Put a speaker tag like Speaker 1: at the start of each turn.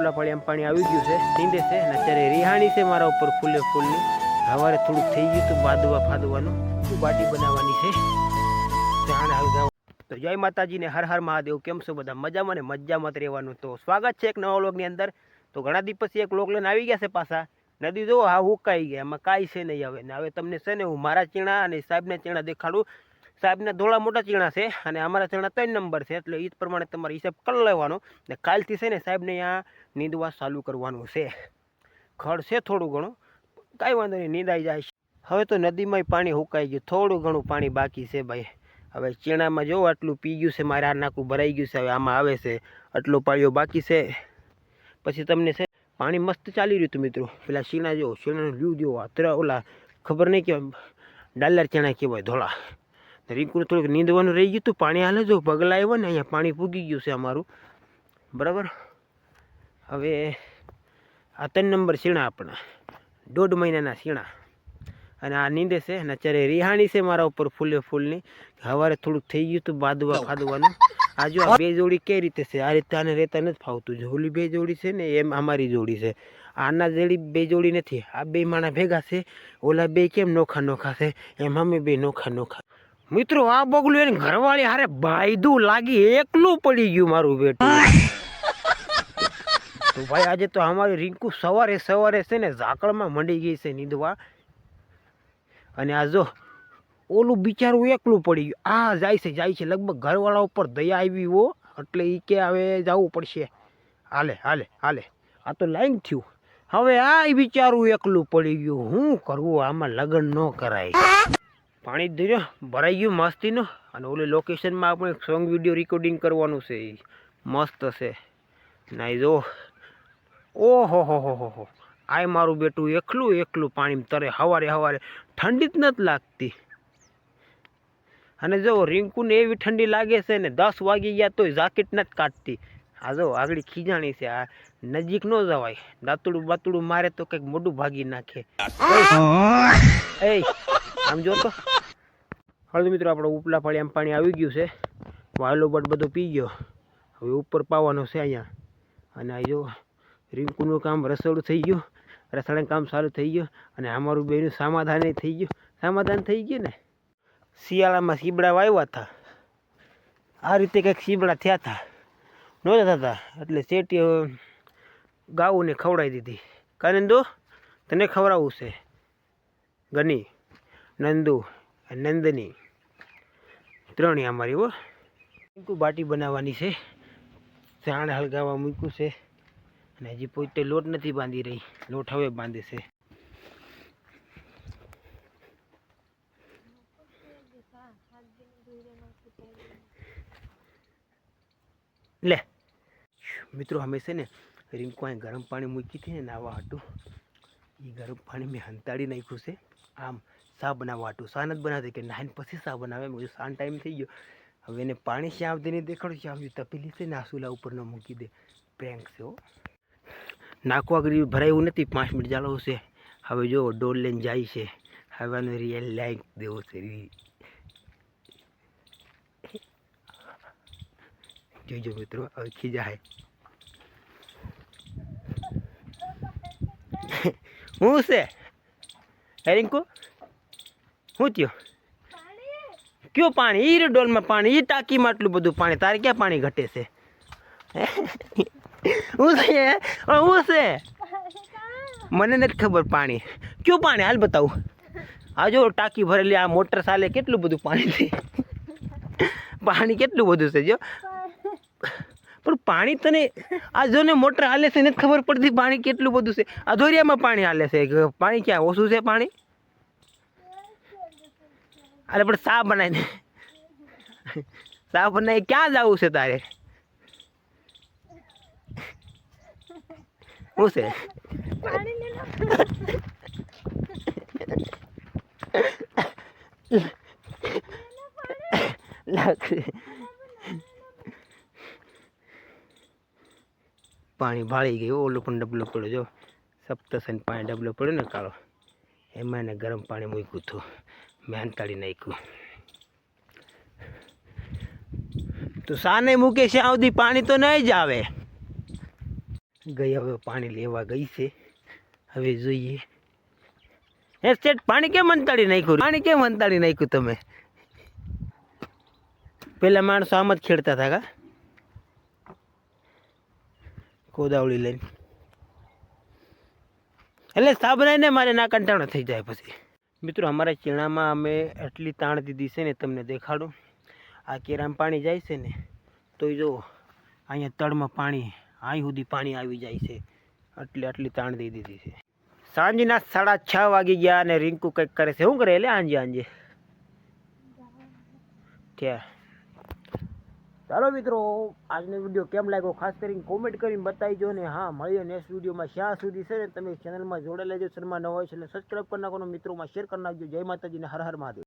Speaker 1: ઉપલા ફળિયામાં પાણી આવી ગયું છે, નીંદે છે અને અત્યારે રિહાણી છે મારા ઉપર ફૂલે ફૂલની. સવારે થોડુંક થઈ ગયું હતું બાદવા ફાદવાનું. બાટી બનાવવાની છે. જાણ આવી તો જય માતાજીને હર હર મહાદેવ, કેમ છો બધા? મજામાં ને મજામાં રહેવાનું. તો સ્વાગત છે એક નવા વ્લોગની અંદર. તો ઘણા દિવસ એક વ્લોગ લઈને આવી ગયા છે પાછા. નદી જો હા હુકાઈ ગયા, એમાં કાંઈ છે નહીં હવે. ને હવે તમને છે ને હું મારા ચીણા અને સાહેબને ચીણા દેખાડું. સાહેબના ધોળા મોટા ચીણા છે અને અમારા ચીણા ત્રણ નંબર છે, એટલે એ પ્રમાણે તમારે હિસાબ કરી લેવાનો. ને કાલથી છે ને સાહેબને અહીંયા નીંદવા ચાલુ કરવાનું છે. ખડ છે થોડું ઘણું, કાંઈ વાંધો નહીં, નીંદાઈ જાય છે. હવે તો નદીમાંય પાણી હુકાઈ ગયું, થોડું ઘણું પાણી બાકી છે ભાઈ. હવે ચીણામાં જો આટલું પી ગયું છે, મારે આ નાકું ભરાઈ ગયું છે, હવે આમાં આવે છે, આટલો પાળીઓ બાકી છે. પછી તમને છે, પાણી મસ્ત ચાલી રહ્યું હતું મિત્રો. પેલા ચીણા જો ચીણાનું વ્યૂ આ ત્રણ ઓલા ખબર નહીં કે ડાલર ચણા કહેવાય ધોળા. રીંકુને થોડુંક નીંદવાનું રહી ગયું હતું પાણી હાલે જો પગલા આવ્યો ને અહીંયા પાણી પૂગી ગયું છે અમારું. બરાબર? હવે આ ત્રણ નંબર શીણા આપણા દોઢ મહિનાના શીણા. અને આ નીંદે છે અને અત્યારે રિહાણી છે મારા ઉપર ફૂલે ફૂલની સવારે થોડુંક થઈ ગયું હતું બાદવા ફાદવાનું આ જો આ બે જોડી કઈ રીતે છે? આ રીતે આને રહેતા નથી ફાવતું. જો ઓલી બે જોડી છે ને એમ અમારી જોડી છે. આના જેડી બે જોડી નથી. આ બે માણા ભેગા છે ઓલા બે કેમ નોખા નોખા છે? એમ અમે બે નોખા નોખા મિત્રો, આ બગલું એની ઘરવાળી હારે બાયદું લાગી એકલું પડી ગયું મારું બેટું. તો ભાઈ, આજે તો અમારી રિંકુ સવારે સવારે છે ને ઝાકળમાં મંડી ગઈ છે નીંદવા. અને આ જો, ઓલું બિચારું એકલું પડી ગયું. આ જાય છે જાય છે. લગભગ ઘરવાળા ઉપર દયા આવી હો. એટલે એ કે હવે જવું પડશે. હાલે હાલે હાલે. આ તો લાઈન થયું. હવે આ બિચારું એકલું પડી ગયું. હું કરવું? આમાં લગ્ન ન કરાય. પાણી ધીર્યો ભરાઈ ગયું મસ્તીનું. અને ઓલી લોકેશનમાં આપણે સોંગ વીડિયો રેકોર્ડિંગ કરવાનું છે એ મસ્ત છે. ના જો. ઓહો હો હો હો હો આય મારું બેટું એકલું એકલું પાણી તરે હવારે હવારે. ઠંડી જ નથી લાગતી. અને જો રિંકુને એવી ઠંડી લાગે છે ને દસ વાગી ગયા તોય જાકેટ નથી કાઢતી. આ જો આગળ ખીજાણી છે. આ નજીક ન જવાય. દાંતડું બાતડું મારે તો કંઈક મોઢું ભાગી નાખે. એ આમ જો તો. હળદ મિત્રો, આપણો ઉપલા ફળી આમ પાણી આવી ગયું છે. વાયલો બટ બધો પી ગયો. હવે ઉપર પાવાનો છે અહીંયા. અને આ જો રિંકુનું કામ રસોડું થઈ ગયું. રસોડાનું કામ સારું થઈ ગયું. અને અમારું બેનું સમાધાન થઈ ગયું. સમાધાન થઈ ગયું ને? શિયાળામાં સીબડા વાવ્યા હતા. આ રીતે કંઈક સીબડા થયા હતા. નહોતા થતા. એટલે શેઠીએ ગાઉને ખવડાવી દીધી. કારણ નંદુ તને ખવડાવવું છે? ગની. નંદુ, નંદની. ત્રણેય અમારી, હો. મૂકું બાટી બનાવવાની છે. જાણ હલગાવા મૂક્યું છે. અને હજી પોતે લોટ નથી બાંધી રહી. લોટ હવે બાંધે છે. લે. મિત્રો, અમે છે ને અહીં ગરમ પાણી મૂકી હતી ને, નાવા હાટું એ ગરમ પાણી મેં હંતાડી નાખ્યું છે. આમ શા બનાવવા હતું. શા નથી બનાવતી કે નાહીને પછી શા બનાવે. મેં કીધું શાન ટાઈમ થઈ ગયો. હવે એને પાણી શ્યામ દઈને દેખાડું? શ્યામ તપેલી છે ને આસુલા ઉપર ન મૂકી દે. પ્રેન્ક છે નાખવા કરી ભરાયું નથી. પાંચ મિનિટ ચાલો છે હવે જો ડોલ લઈને જાય છે. હવે આનો રિયલ લાઈક દેવો છે. જોઈજો મિત્રો, હવે ખીજાય હું છે? રિંકુ? શું થયો? કયું પાણી? ઈ ડોલમાં પાણી, ઈ ટાંકીમાં આટલું બધું પાણી. તારે ક્યાં પાણી ઘટે છે? હું છે? હું છે? મને નથી ખબર પાણી. કયું પાણી? હાલ બતાવું. આ જો ટાંકી ભરેલી, આ મોટર ચાલે, કેટલું બધું પાણી છે? પાણી કેટલું બધું છે, જો? પણ પાણી તને, આ જો ને મોટર હાલે છે, નથી ખબર પડતી પાણી કેટલું બધું છે. અધોરિયામાં પાણી હાલે છે. પાણી ક્યાં? ઓછું છે પાણી? અરે, પણ સાફ બનાવીને. સાફ બનાવી ક્યાં જવું છે તારે? શું છે? પાણી ભાળી ગયું, ઓલું પણ ડબલો પડ્યો, જો. સપ્તસન પાણી ડબલો પડ્યો ને કાળો. એમાં એને ગરમ પાણી મૂક્યું હતું. મેં અંતાડી નાખ્યું. તો સાને મૂકે છે સુધી પાણી તો નહીં જ આવે. ગઈ હવે પાણી લેવા ગઈ છે. હવે જોઈએ. હે શેઠ, પાણી કેમ અંતાડી નાખ્યું? પાણી કેમ અંતાડી નાખ્યું તમે? પેલા માણસો આમ જ ખેડતા હતા કા? કોદાવળી લઈને. એટલે સાબરાઈને મારે ના કંટાળો થઈ જાય પછી. મિત્રો, અમારા ચીણામાં અમે એટલી તાણ દીધી છે ને, તમને દેખાડું. આ કેરામાં પાણી જાય છે ને તો જો અહીંયા તળમાં પાણી, અહીં સુધી પાણી આવી જાય છે. આટલી આટલી તાણ દઈ દીધી છે. સાંજના સાડા છ વાગી ગયા અને રિંકુ કંઈક કરે છે. શું કરે એટલે આંજે આંજે? ત્યાં ચાલો મિત્રો, આજનો વીડિયો કેમ લાગ્યો? ખાસ કરીને કોમેન્ટ કરીને બતાવીજો ને હા, મળીએ નેક્સ્ટ વિડીયોમાં જ્યાં સુધી છે ને તમે ચેનલમાં જોડાયેલા જો ચેનલમાં ન હોય છે એટલે સબસ્ક્રાઈબ કરી નાખો મિત્રોમાં શેર કરી નાખજો. જય માતાજીને હર હર મહાદેવ.